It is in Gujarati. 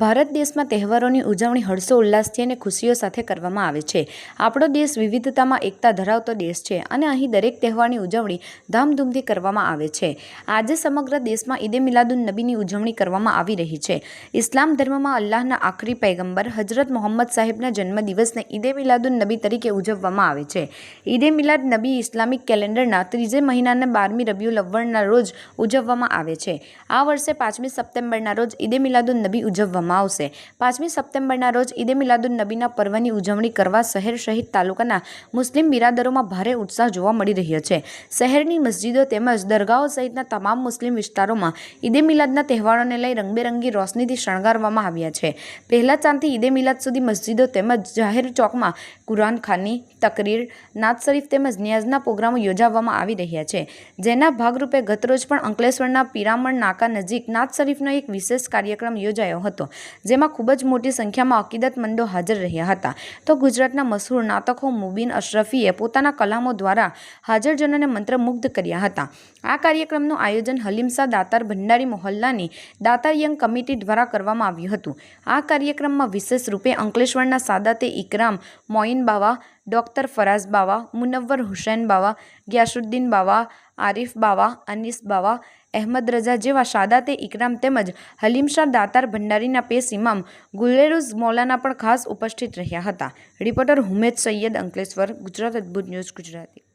ભારત દેશમાં તહેવારોની ઉજવણી હર્ષો ઉલ્લાસથી અને ખુશીઓ સાથે કરવામાં આવે છે. આપણો દેશ વિવિધતામાં એકતા ધરાવતો દેશ છે અને અહીં દરેક તહેવારની ઉજવણી ધામધૂમથી કરવામાં આવે છે. આજે સમગ્ર દેશમાં ઈદે મિલાદુન નબીની ઉજવણી કરવામાં આવી રહી છે. ઇસ્લામ ધર્મમાં અલ્લાહના આખરી પૈગંબર હજરત મોહમ્મદ સાહેબના જન્મદિવસને ઈદે મિલાદુન નબી તરીકે ઉજવવામાં આવે છે. ઈદે મિલાદ નબી ઇસ્લામિક કેલેન્ડરના ત્રીજે મહિનાના બારમી રબિયુલ લવણના રોજ ઉજવવામાં આવે છે. આ વર્ષે પાંચમી સપ્ટેમ્બરના રોજ ઈદે મિલાદુન નબી ઉજવવામાં આવશે. પાંચમી સપ્ટેમ્બરના રોજ ઈદે મિલાદુન નબીના પર્વની ઉજવણી કરવા શહેર સહિત તાલુકાના મુસ્લિમ બિરાદરોમાં ભારે ઉત્સાહ જોવા મળી રહ્યો છે. શહેરની મસ્જિદો તેમજ દરગાહો સહિતના તમામ મુસ્લિમ વિસ્તારોમાં ઈદે મિલાદના તહેવારોને લઈ રંગબેરંગી રોશનીથી શણગારવામાં આવ્યા છે. પહેલા ચાંદથી ઈદે મિલાદ સુધી મસ્જિદો તેમજ જાહેર ચોકમાં કુરાન ખાની તકરીર, નાત શરીફ તેમજ નિયાઝના પ્રોગ્રામો યોજાવામાં આવી રહ્યા છે. જેના ભાગરૂપે ગતરોજ પણ અંકલેશ્વરના પિરામણ નાકા નજીક નાત શરીફનો એક વિશેષ કાર્યક્રમ યોજાયો હતો. જેમાં ખૂબ જ મોટી સંખ્યામાં અકીદતમંદો હાજર રહ્યા હતા. તો ગુજરાતના મશહૂર નાતકો મુબીન અશરફીએ પોતાના કલામો દ્વારા હાજરજનોને મંત્રમુગ્ધ કર્યા હતા. આ કાર્યક્રમનું આયોજન હલીમસા દાતાર ભંડારી મોહલ્લાની દાતાર યંગ કમિટી દ્વારા કરવામાં આવ્યું હતું. આ કાર્યક્રમમાં વિશેષ રૂપે અંકલેશ્વરના સાદાતે ઇકરામ મોઇન બાવા, ડૉક્ટર ફરાઝ બાવા, મુનવ્વર હુસૈન બાવા, ગ્યાસુદ્દીન બાવા, આરિફ બાવા, અનીસ બાવા અહેમદ રઝા જેવા શાદાતે ઇકરામ તેમજ હલીમશા દાતાર ભંડારીના પેશ ઇમામ ગુલેરુઝ મૌલાના પણ ખાસ ઉપસ્થિત રહ્યા હતા. Reporter Humed Sayed Ankleshwar, Gujarat Adbhut news Gujarati.